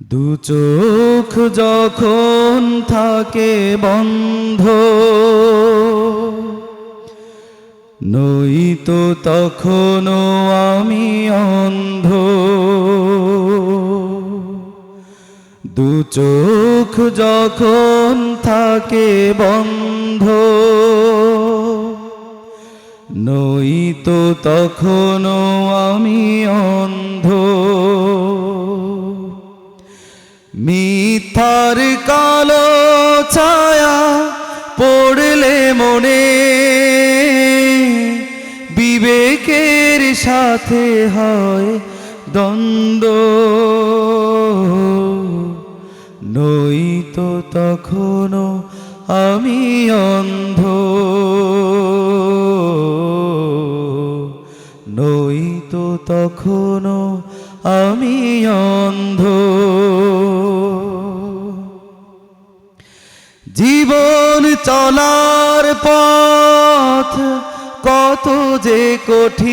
দু চোখ যখন থাকে বন্ধ নই তো তখনও আমি অন্ধ। দু চোখ যখন থাকে বন্ধ নই তো তখনও আমি অন্ধ। মিথ্যার কালো ছায়া পড়লে মনে বিবেকের সাথে হয় দ্বন্দ্ব। নই তো তখনও আমি অন্ধ। নই তো তখনও আমি অন্ধ। জীবন চলার পথ কত যে কঠিন।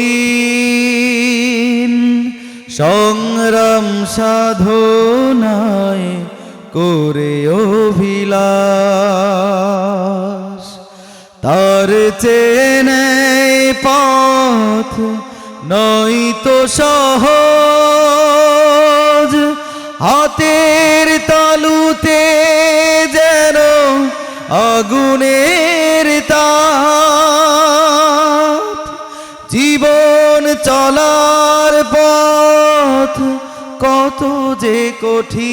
সংগ্রাম সাধনায় করে অভিলাষ। তার চেনে পথ নয় তো সহজ। হাতের আগুনের তাপ, জীবন চলার পথ কত যে কঠিন।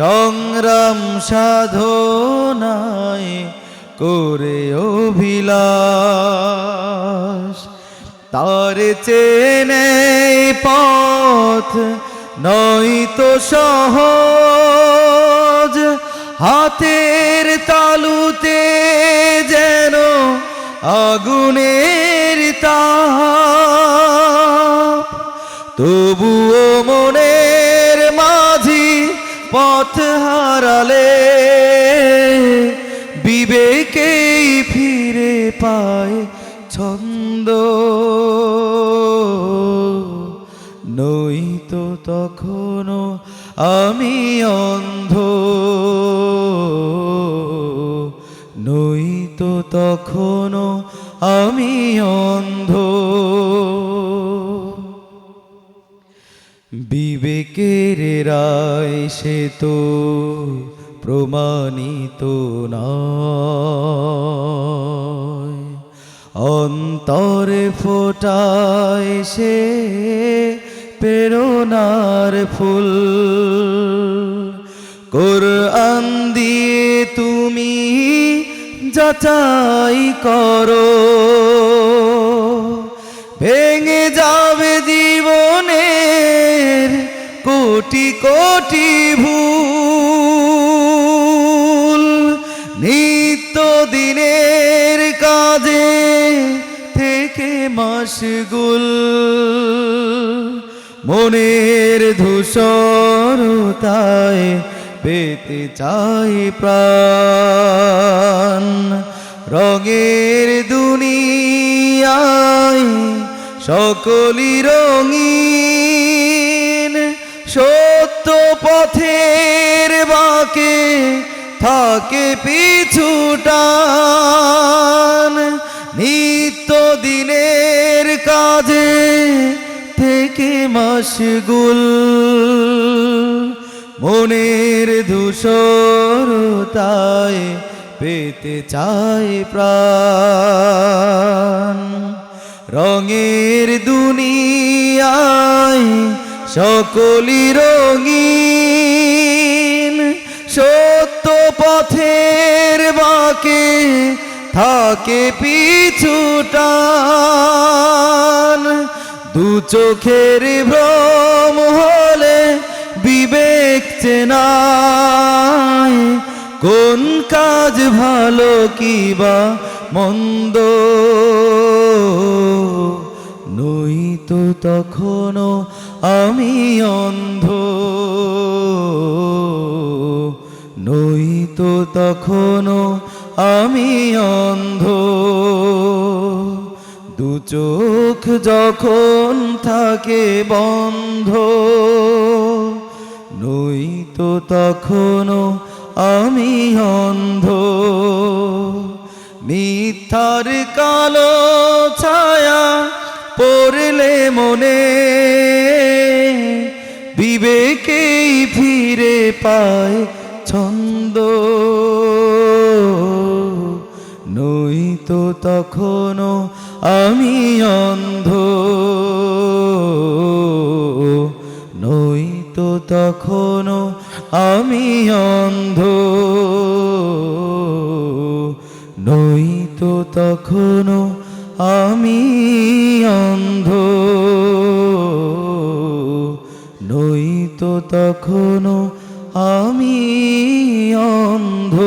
সংগ্রাম সাধনায় করে অভিলাষ, তার চেনে পথ নয় তো সহজ। হাতের তালুতে যেন আগুনের তাপ। তবুও মনের মাঝি পথ হারালে বিবেকেই ফিরে পায় ছন্দ। নই তো তখনও আমি অন্ধ তখনও আমি অন্ধ। বিবেকের রায় সে তো প্রমাণিত নয়। অন্তরে ফোটায় সে প্রেরণার ফুল। কোরআন দিয়ে তুমি যাচাই করো। ভেঙে যাবে জীবনের কোটি কোটি ভুল। নিত্য দিনের কাজে থেকে মাসগুল। মনের ধূসরতায় পেতে চাই প্রাণ। রঙের দুনিয়ায় সকলি রঙিন। সত্য পথের বাকে থাকে পিছুটান নিত্য দিনের কাজে থেকে মাসগুল মনের ধূসরতায় পেতে চাই প্রাণ। রঙের দুনিয়ায় সকলি রঙিন, সত্য পথের বাকে থাকে পিছুটান দু চোখের ভ্রম চেনায় কোন কাজ ভালো কিবা মন্দ? নই তো তখনও আমি অন্ধ। নই তো তখনও আমি অন্ধ। দু চোখ যখন থাকে বন্ধ নই তো তখনও আমি অন্ধ। মিথ্যার কালো ছায়া পড়লে মনে বিবেকেই ফিরে পায় ছন্দ। নই তো তখনও আমি অন্ধ। নই তো তখনও আমি অন্ধ। নই তো তখনো আমি অন্ধ। নই তো তখনো আমি অন্ধ।